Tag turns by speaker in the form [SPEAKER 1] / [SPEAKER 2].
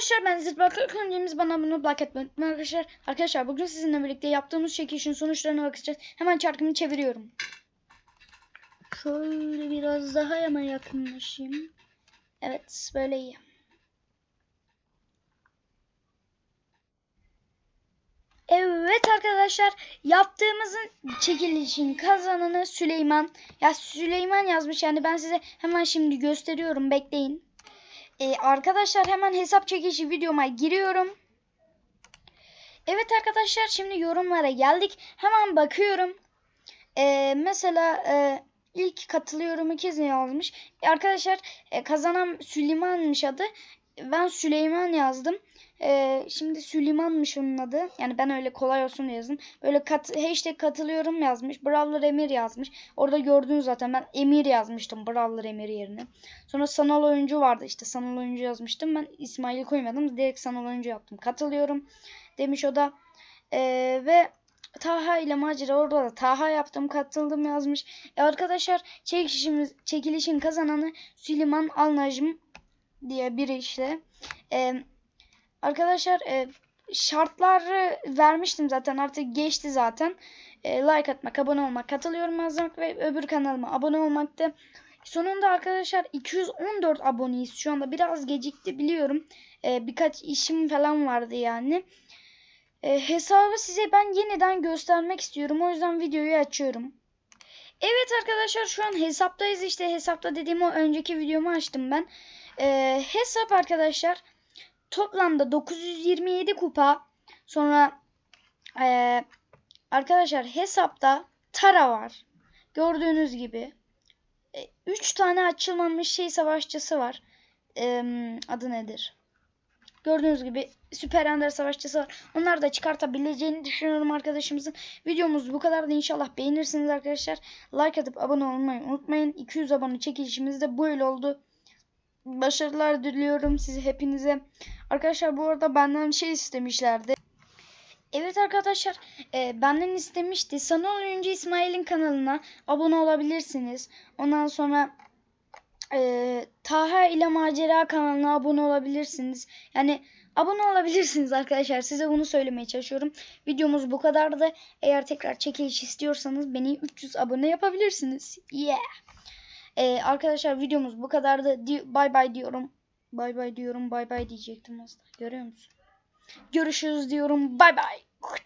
[SPEAKER 1] arkadaşlar ben Zirbat Öncemiz bana bunu like etmeyi arkadaşlar. Arkadaşlar bugün sizinle birlikte yaptığımız çekişin sonuçlarına bakacağız. Hemen çarkımı çeviriyorum. Şöyle biraz daha hemen yakınlaşayım. Evet böyle iyi. Evet arkadaşlar yaptığımızın çekilişin kazananı Süleyman. Ya Süleyman yazmış yani ben size hemen şimdi gösteriyorum bekleyin. Ee, arkadaşlar hemen hesap çekişi videoma giriyorum. Evet arkadaşlar şimdi yorumlara geldik. Hemen bakıyorum. Ee, mesela e, ilk katılıyorum kez yazmış. E, arkadaşlar e, kazanan Süleyman'mış adı. Ben Süleyman yazdım. Ee, şimdi Süleyman'mış onun adı. Yani ben öyle kolay olsun yazdım. Böyle kat, hashtag katılıyorum yazmış. Brawler Emir yazmış. Orada gördünüz zaten ben Emir yazmıştım. Brawler Emir yerine. Sonra sanal oyuncu vardı. işte sanal oyuncu yazmıştım. Ben İsmail'i koymadım. Direkt sanal oyuncu yaptım. Katılıyorum demiş o da. Ee, ve Taha ile Macera orada da Taha yaptım katıldım yazmış. E arkadaşlar çekilişimiz, çekilişin kazananı Süleyman Alnacım diye biri işte. Ee, arkadaşlar e, şartları vermiştim zaten artık geçti zaten. E, like atmak, abone olmak, katılıyorum yazmak ve öbür kanalıma abone olmakta. Sonunda arkadaşlar 214 aboneyiz şu anda biraz gecikti biliyorum. E, birkaç işim falan vardı yani. E, hesabı size ben yeniden göstermek istiyorum. O yüzden videoyu açıyorum. Evet arkadaşlar şu an hesaptayız işte hesapta dediğim o önceki videomu açtım ben. E, hesap arkadaşlar toplamda 927 kupa. Sonra e, arkadaşlar hesapta Tara var. Gördüğünüz gibi. 3 tane açılmamış şey savaşçısı var. E, adı nedir? Gördüğünüz gibi Süper Ender Savaşçısı var. Onları da çıkartabileceğini düşünüyorum arkadaşımızın. Videomuz bu kadar da inşallah beğenirsiniz arkadaşlar. Like atıp abone olmayı unutmayın. 200 abone çekilişimiz de böyle oldu. Başarılar diliyorum size hepinize. Arkadaşlar bu arada benden şey istemişlerdi. Evet arkadaşlar e, benden istemişti. Sanal oyuncu İsmail'in kanalına abone olabilirsiniz. Ondan sonra e, Taha ile Macera kanalına abone olabilirsiniz. Yani abone olabilirsiniz arkadaşlar. Size bunu söylemeye çalışıyorum. Videomuz bu kadardı. Eğer tekrar çekiliş istiyorsanız beni 300 abone yapabilirsiniz. Yeah. E, arkadaşlar videomuz bu kadardı. Bye bye diyorum. Bye bye diyorum. Bye bye diyecektim aslında. Görüyor musun? Görüşürüz diyorum. Bye bye.